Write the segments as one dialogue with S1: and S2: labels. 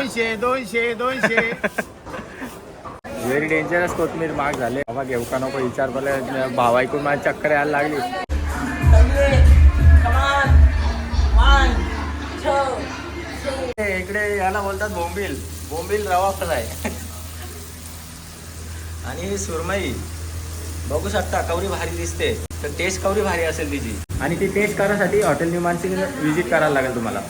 S1: दोनशे दोनशे दोनशे.
S2: व्हेरी डेंजरस कोथमीर महाग झाले. बाबा घेऊ का नको विचार पडले. भाव ऐकून माझी चक्कर यायला लागली. इकडे याला बोलतात बोंबील. बोंबील रवा फ्राय. आणि सुरमई बघू शकता कवरी भारी दिसते. तर टेस्ट कवरी भारी असेल तिची. आणि ती टेस्ट करण्यासाठी हॉटेल निमानची व्हिजिट करायला लागेल तुम्हाला.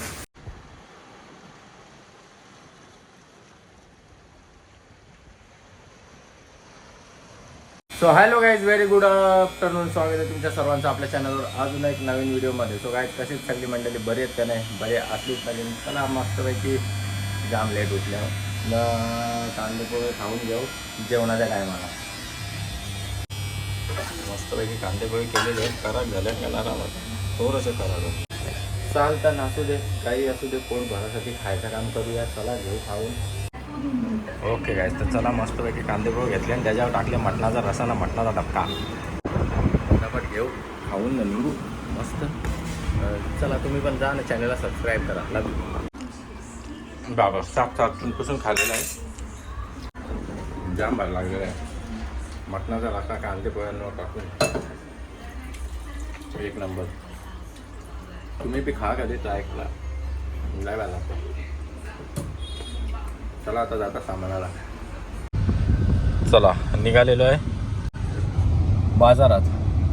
S2: So hello guys very good afternoon स्वागत आहे तुमच्या सर्वांचं आपल्या चॅनलवर अजून एक नवीन व्हिडिओमध्ये सो गाईज कशीच सगळी मंडळी बरी आहेत का नाही? बरे असलीच पाहिजे चला मस्तपैकी जाम लेट उठल्या हो. न कांदे पोहे खाऊन घेऊ. जेवणाच्या टायमाला मस्तपैकी कांदे पोहे केलेले आहेत. खराब झाले कलर थोडंसं खराब चालतं नसू दे. काही असू दे. पोट भरासाठी खायचं काम करूया. चला घेऊ खाऊन. ओके गायस तर चला मस्तपैकी कांदे पोहे घेतले आणि त्याच्यावर टाकले मटणाचा रसा ना मटणाचा डबका. फटाफट घेऊ खाऊन ना निघू. मस्त. चला तुम्ही पण जा ना चॅनलला सबस्क्राईब करा. लागू बाबा सात सात पासून खाल्लेला आहे. जाम भारी लागलेला आहे. मटणाचा रसा कांदे पोह्यांवर टाकून. एक नंबर. तुम्ही बी खा कधी ट्राय करा. लय भारी लागतं. चला आता जाता सामानाला. चला निघालेलो आहे. बाजारात.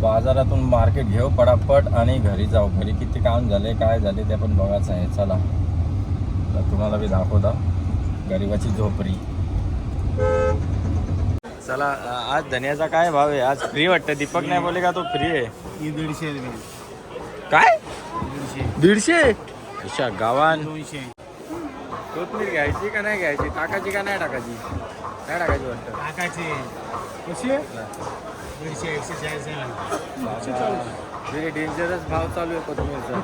S2: बाजारातून मार्केट घेऊ पटापट आणि घरी जाऊ. घरी किती काम झाले काय झाले ते पण बघायचं आहे. चला. तर तुम्हाला बी दाखवता. गरीबाची झोपडी. चला आज धन्याचा काय भाव आहे? आज फ्री वाटतं. दीपक नाही बोले का तो फ्री आहे?
S1: दीडशे
S2: काय?
S1: दीडशे.
S2: दीडशे? अच्छा गावान.
S1: दोनशे.
S2: कोथमीर घ्यायची का नाही घ्यायची? टाकायची का नाही टाकायची? नाही टाकायची वाटतं.
S1: टाकायचे. कसे दीडशे एकशे आहे
S2: डेंजरस भाव चालू आहे कोथिंबीरचा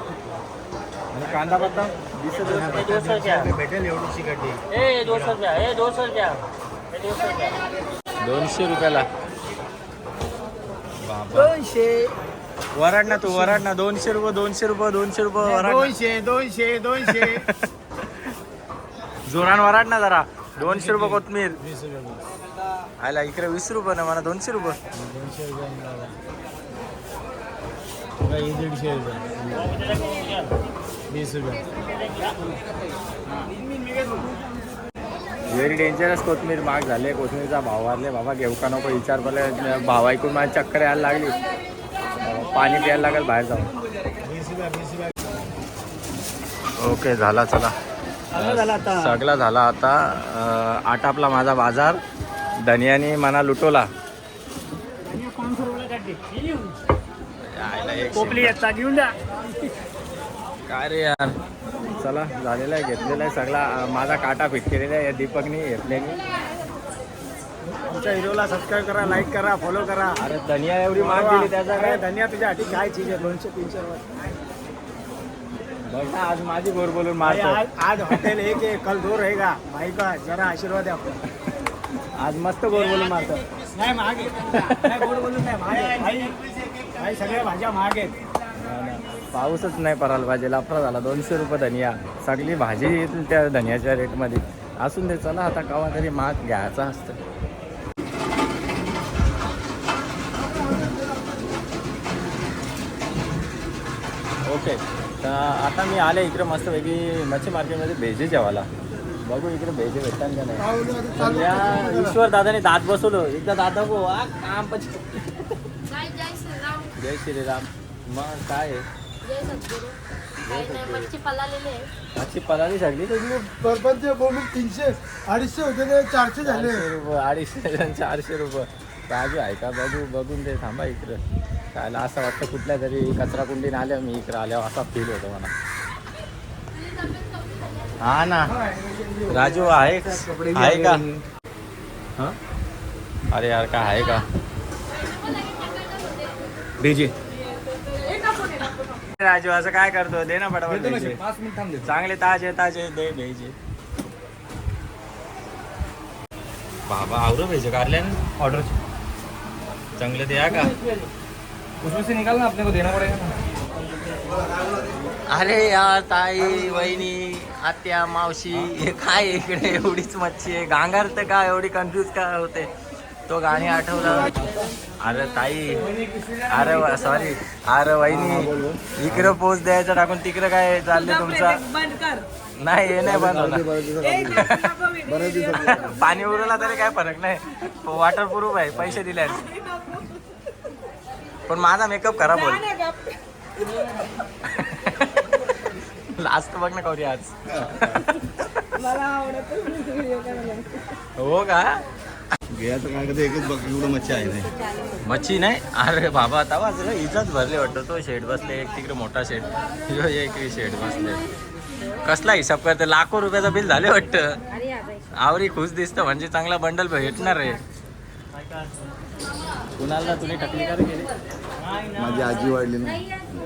S2: आणि कांदा पत्ता? दिसत
S1: भेटेल एवढी चिकटी
S2: दोनशे रुपयाला. बाबा.
S1: दोनशे.
S2: वराड ना तू वराड ना दोनशे रुपये दोनशे रुपये दोनशे रुपये वराड ना.
S1: दोनशे दोनशे दोनशे.
S2: जोरान वराड ना जरा. दोनशे रुपये कोथमीर. आयला इकडे वीस रुपये ना मला दोनशे रुपये.
S1: दोनशे रुपये तुला दीडशे रुपये. वीस रुपये.
S2: व्हेरी डेंजरस कोथमीर महाग झाले कोथमीरचा भाव वाढले. बाबा घेऊ का नको विचार पडले. भाव ऐकून माझी चक्कर यायला लागली. पाणी प्यायला लागेल बाहेर जाऊन. ओके झाला चला. सगळा झाला आता. आटापला माझा बाजार. धनियानी मना लुटवला
S1: द्या
S2: काय रे यार? चला झालेला आहे घेतलेला आहे सगळा. माझा काटा फिट केलेला आहे या दीपकनी घेतल्याने
S1: आमच्या हिरोला सबस्क्राईब करा लाईक करा फॉलो करा.
S2: अरे धनिया एवढी महाग गेली त्याचा काय?
S1: धन्या तुझ्या हाती काय चीज आहे? दोनशे तीनशे
S2: ना आज माझी गोर बोलून
S1: अरे
S2: मारतो
S1: आज आज हॉटेल एक आहे कल दो रहेगा. भाई का जरा आशीर्वाद आहे आपला
S2: आज मस्त गोर बोलून मारतो
S1: नाही महाग आहे नाही गोड बोलून नाही महाग आहे भाई भाई सगळ्या भाज्या महाग आहेत
S2: पाऊसच नाही पडायला पाहिजे लाफरा झाला. दोनशे रुपये धनिया. सगळी भाजी येतील त्या धनियाच्या रेटमध्ये. असून दे चला आता कवा तरी महाग घ्यायचा असतं. ओके. तर आता मी आले इकडे मस्तपैकी मच्छी मार्केटमध्ये भेजे जेवायला. बघू इकडे भेजे भेटतात का नाही. या ईश्वर दादाने दात बसवलं. एकदा दादा गो आ काम पण
S3: जय जय श्रीराम.
S2: मग काय आहे?
S3: मच्छी
S2: पळाली सगळी?
S1: तीनशे अडीचशे होते ते चारशे
S2: रुपये अडीचशे चारशे रुपये. राजू आहे का? बघू बघून ते थांबा इकडं. कायला असं वाटतं कुठल्या तरी कचरा कुंडीने आल्या मी इकडं आल्यावर असा फील होतो मला. हा ना. राजू आहे आहे का? हा? अरे यार का आहे का? भेजे राजू असं काय करतो? दे ना पटापट चांगले ताजे ताजे दे भेजे बाबा आवरो भेजे कारल्यान? ऑर्डर चांगले द्या का?
S1: उसमें से निकालना अपने को देना पड़ेगा ना।
S2: अरे यार ताई वहिनी आत्या मावशी हे काय इकडे एवढीच मच्छी आहे? गांगार तर का एवढी कन्फ्यूज का होते? तो गाणी आठवलं. अरे ताई अरे सॉरी अरे वहिनी इकडं पोच द्यायचं टाकून तिकडं काय चाललंय तुमचा?
S4: बंद कर.
S2: नाही हे नाही बंद होणार
S4: video.
S2: पाणी उरला तरी काय फरक नाही. वॉटर प्रूफ आहे पैसे दिले पण माझा मेकअप खराब होईल. लास्ट बघ ना कवरी आज.
S4: मला आवडत व्हिडिओ करायला
S2: हो का?
S5: घ्यायचं काय का ते एकच बघ एवढं मच्छी आहे नाही.
S2: मच्छी नाही? अरे बाबा आता वाजलं. इजाच भरले वाटतं. तो शेड बसले एक तिकडे मोठा शेड. ह्यो एक शेड बसले. कसला हिसाब करते? लाखो रुपयाचं बिल झाले वाटतं. आवरी खुश दिसतं म्हणजे चांगला बंडल भेटणार आहे. कुणाला तुम्ही टकली का रे केली?
S5: माझी आजी वाढली ना.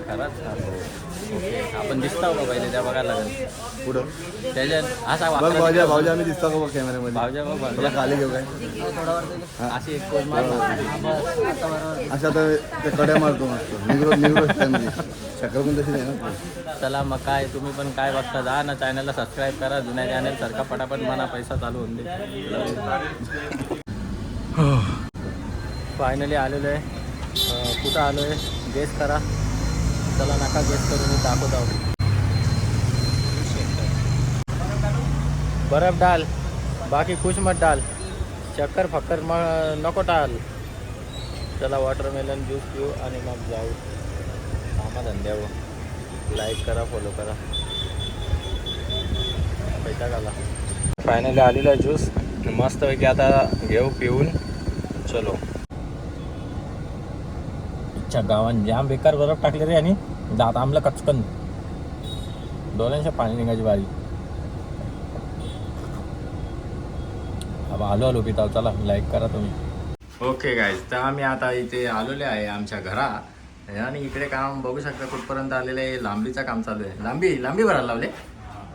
S2: खरंच? ओके आपण दिसतो का पहिले त्या बघायला लागेल.
S5: पुढं.
S2: त्याच्यात असा
S5: बघ
S2: वाकडा
S5: भाऊजा. भाऊजा आम्ही दिसतो का बघ कॅमेऱ्यामध्ये
S2: भावजा बघ
S5: तुला खाली घेऊ काय?
S2: अशी एक मार. ना.
S5: अशा तर ते कड्या मारतो मस्त. निग्रो निग्रो शक्कल पण तशी नाही ना
S2: चला मग काय तुम्ही पण काय बघता जा ना चॅनलला सबस्क्राईब करा. जुन्या चॅनल सारखा पटापट म्हणा पैसा चालू होऊन दे. फायनली आलेलो आहे. अं, कुठं आलो आहे गेस करा. चला नका गेस करून मी दाखवत आहोत. बर्फ डाल बाकी कुछ मत डाल. चक्कर फक्कर मग नको टाल चला वॉटरमेलन ज्यूस पिऊ आणि मग जाऊ. कामा धंद्यावर लाईक हो. करा फॉलो करा. पैसा घाला. फायनली आलेला ज्यूस मस्तपैकी आता घेऊ पिऊन. चलो. अच्छा गावान जाम बेकार बरफ टाकले रे आणि दात आमलं कचकन. डोळ्यांच्या पाणी निघायची बारी. आलो आलो पिता चला लाईक करा तुम्ही. ओके गाईज तर आम्ही आता इथे आलेले आहे आमच्या घरा. आणि इकडे काम बघू शकता कुठपर्यंत आलेलं आहे. लांबीचं काम चालू आहे. लांबी लांबी भरायला लावले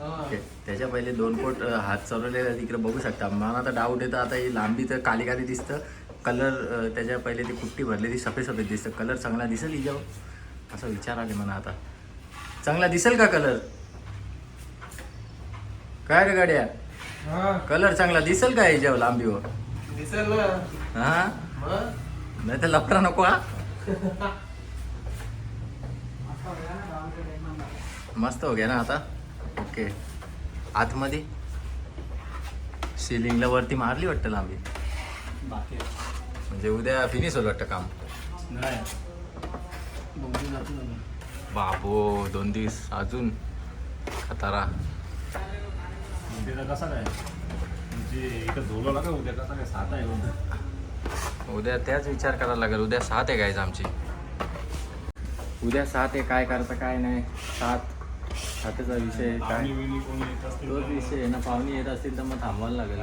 S2: ओके त्याच्या पहिले दोन कोट हात चालवलेले तिकडे बघू शकता. मला आता डाऊट येतं आता ही लांबी तर काली काली दिसतं. कलर त्याच्या पहिले ती कुट्टी भरलेली सफेद सफेद दिसतं. कलर चांगला दिसेल हिच्यावर? असं विचार आले मला आता. चांगला दिसेल का कलर? काय रे गाड्या? कलर चांगला दिसेल का हिच्यावर लांबीवर? हा? नाही तर लफडा नको हा? मस्त हो गया ना आता? ओके. आतमध्ये? सिलिंगला वरती मारली वाटतं लांबी. म्हणजे उद्या फिनिश होईल वाटतं काम. बाबो दोन दिवस अजून खतारा.
S6: उद्या कसा काय? म्हणजे उद्या कसा काय? साधा आहे उद्या
S2: उद्या त्याच विचार करायला लागेल. उद्या सात आहे गायचं आमची. उद्या सात आहे काय करता काय नाही. सात. सातचा विषय काय? तोच विषय आहे ना. पाहुणे येत असतील तर मग थांबवायला लागेल.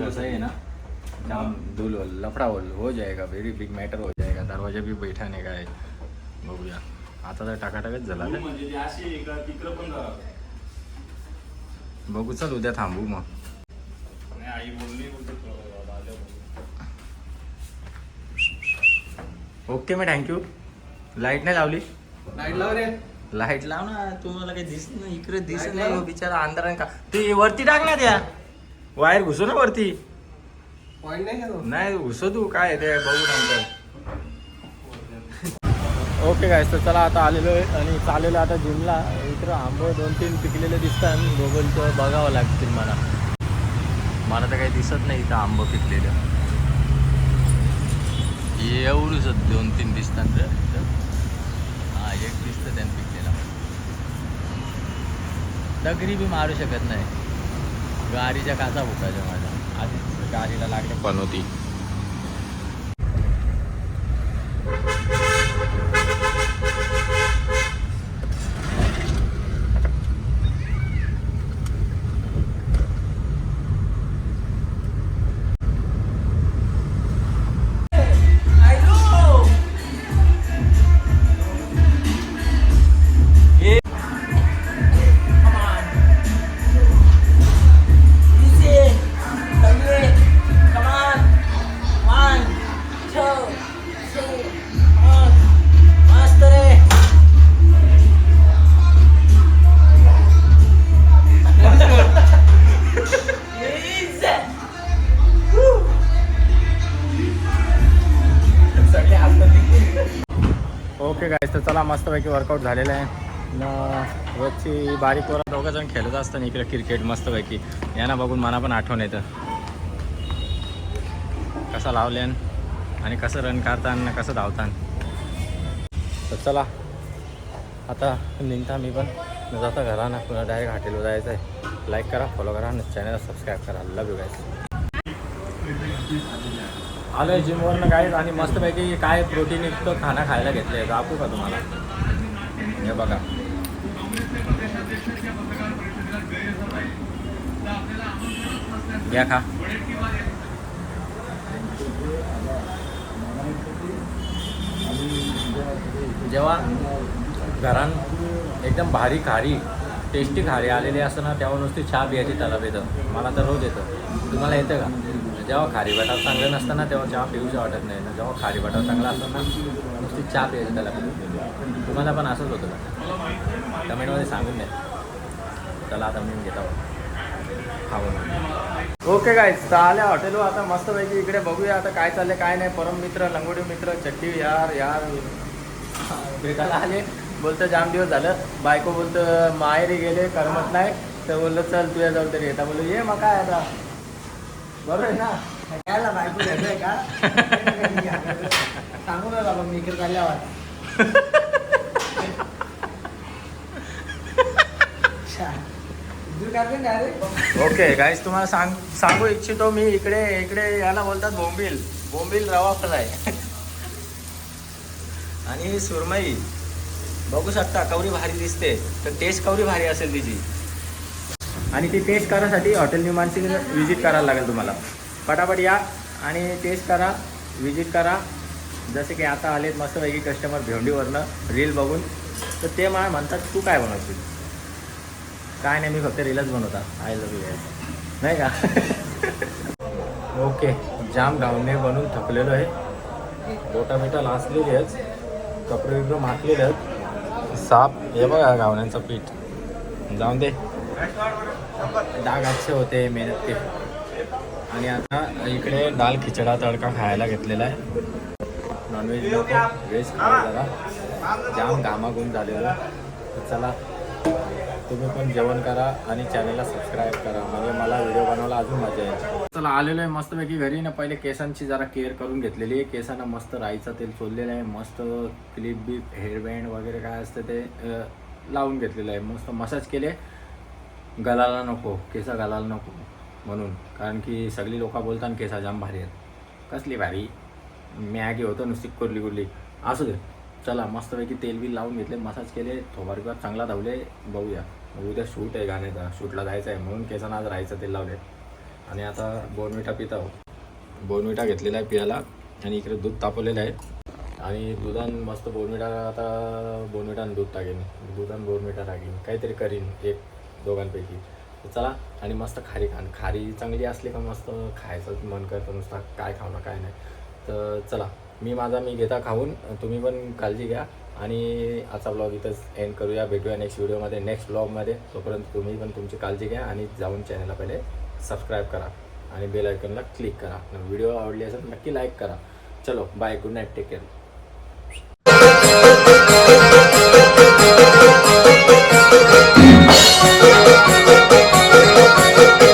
S6: कसं आहे
S2: ना. जाम धूल होल लफड़ा होल हो जाएगा व्हेरी बिग मॅटर हो जाएगा। दरवाजा भी बैठा नाही काय बघूया आता तर टाकाटाकच झाला रे.
S6: म्हणजे.
S2: बघू चल उद्या थांबू मग.
S6: नाही, आई बोलली बोलते राजा
S2: ओके मग थँक्यू लाइट नाही लावली? लाइट लाव ना तुम्हाला काही दिस नाही इकडे दिस नाही हो बिचारा अंधारान का? ते वरती टाक ना त्या. वायर घुसू ना वरती. नाही घुसो तू? काय ते बघू नंतर. ओके काय तर चला आता आलेलो आहे आणि चाललेलो आता जिमला. इकडं आंबो दोन तीन पिकलेले दिसतात गोगलचं बघावं लागतील मला. मला तर काही दिसत नाही इथं आंबं पिकलेलं. एवढंच दोन तीन दिसतात रे. इथं. हा एक दिसतं त्यानं पिकलेला. दगरी बी मारू शकत नाही. गाडीच्या काचा फुटायच्या माझ्या. आधी गाडीला लागले. पण होती. तर चला मस्तपैकी वर्कआउट झालेलं आहे. न रोजची बारीक वर दोघं जण खेळत असताना इकडे क्रिकेट मस्तपैकी. यांना बघून मला पण आठवण येतं. कसं लावल्यान आणि कसं रन काढतान कसं धावतान. तर चला आता निघता मी पण. न जाता घरानं पुन्हा डायरेक्ट हॉटेलवर जायचं आहे. लाईक करा फॉलो करा आणि चॅनल सबस्क्राईब करा. लव यू गाईस आलोय जिमवरनं काय आणि मस्तपैकी काय प्रोटीन युक्त खाना खायला घेतलं आहे दाखवू का तुम्हाला? हे बघा. घ्या खा. जेव्हा घरान एकदम भारी खारी टेस्टी खारी आलेली असतं ना तेव्हा नुसती चहा पियाची तलब येतं मला तर रोज येतं. तुम्हाला येतं का? जेव्हा खारी बटार चांगलं नसतं ना तेव्हा चहा पिऊशी वाटत नाही. ना जेव्हा खारी बटार चांगला असतं ना नुसती चहा पियाची तलब येते तुम्हाला पण असंच होतं का? कमेंटमध्ये सांगून द्या. चला आता मी घेतो. खाऊन ओके काय चालेल हॉटेलवर. आता मस्तपैकी इकडे बघूया आता काय चाललंय काय नाही. परम मित्र लंगोटी मित्र चट्टी यार यार. भेटायला आले. बोलतं जाम दिवस झालं. बायको बोलतं माहेरी गेले करमत नाही. तर बोललं चल तुझ्या जाऊ तरी येता. बोललो ये मग काय आता? बरोबर आहे ना?
S1: यायला बायको घ्यायचंय का? सांगू ना बाबा मी इकडे काढल्यावर
S2: ओके गाईज तुम्हाला सांग सांगू इच्छितो मी इकडे इकडे याला बोलतात बोंबील. बोंबील रवा फ्राय. आणि सुरमई. बघू शकता कवरी भारी दिसते. तर टेस्ट कवरी भारी असेल तिची. आणि ती टेस्ट करायसाठी हॉटेल निमानची विजिट करायला लागेल तुम्हाला. पटापट या आणि टेस्ट करा विजिट करा. जसे की आता आलेत मस्तपैकी कस्टमर भेंडीवरनं रील बघून. तर ते मला म्हणतात तू काय बनवशील? काय नाही मी फक्त रीलच बनवता. आय लव्ह यू नाही का? ओके जाम गावने बनवून थकलेलो आहे. बोटा बिटा लासलेली आहेत. कपडे बिपडे माखलेले आहेत. साप हे बघा गावण्यांचं पीठ. जाऊन दे. डाग अच्छे होते मेहनत ते आणि आता इकडे दाल खिचडा तडका खायला घेतलेला आहे. नॉनव्हेज नको व्हेज खायला जरा. जाम घामाघूम झालेला. चला. तुम्ही पण जेवण करा आणि चॅनलला सबस्क्राईब करा. म्हणजे मला व्हिडिओ बनवायला अजून मजा येईल. चला आलेलो आहे मस्तपैकी घरी. ना पहिले केसांची जरा केअर करून घेतलेली आहे. केसांना मस्त राईचं तेल चोललेलं आहे. मस्त क्लिप बीप हेअरबँड वगैरे काय असतं ते लावून घेतलेलं आहे. मस्त मसाज केले. गलाला नको. केसा घालायला नको म्हणून. कारण की सगळी लोक बोलतात केसा जाम भारी आहेत. कसली भारी? मॅगी होतं नुसती कुरली कुरली असू दे. चला मस्तपैकी तेल बी लावून घेतले मसाज केले थोबार चांगला धावले बघूया. उद्या शूट आहे गाण्याचा शूटला जायचं आहे म्हणून केसांना आज राहायचं तेल लावले. आणि आता बोनविटा पिता हो. बोनविटा घेतलेला आहे पियाला आणि इकडे दूध तापवलेलं आहे. आणि दुधान मस्त बोनविटा आता बोनविटा आणि दूध टाकेन. दुधान बोनविटा टाकेन. काहीतरी करीन एक दोघांपैकी. चला आणि मस्त खारी खाण खारी चांगली असली का मस्त खायचं मन करतं नुसतं काय खाऊ काय नाही. तर चला मी माझा मी घेता खाऊन तुम्ही पण काळजी घ्या. आणि आजचा ब्लॉग इथंच एंड करूया. भेटूया नेक्स्ट व्हिडिओमध्ये नेक्स्ट ब्लॉगमध्ये तोपर्यंत तुम्ही पण तुमची काळजी घ्या आणि जाऊन चॅनलला पहिले सबस्क्राईब करा. आणि बेल आयकनला क्लिक करा. व्हिडिओ आवडली असेल नक्की लाईक करा. चलो bye good night take care
S7: Thank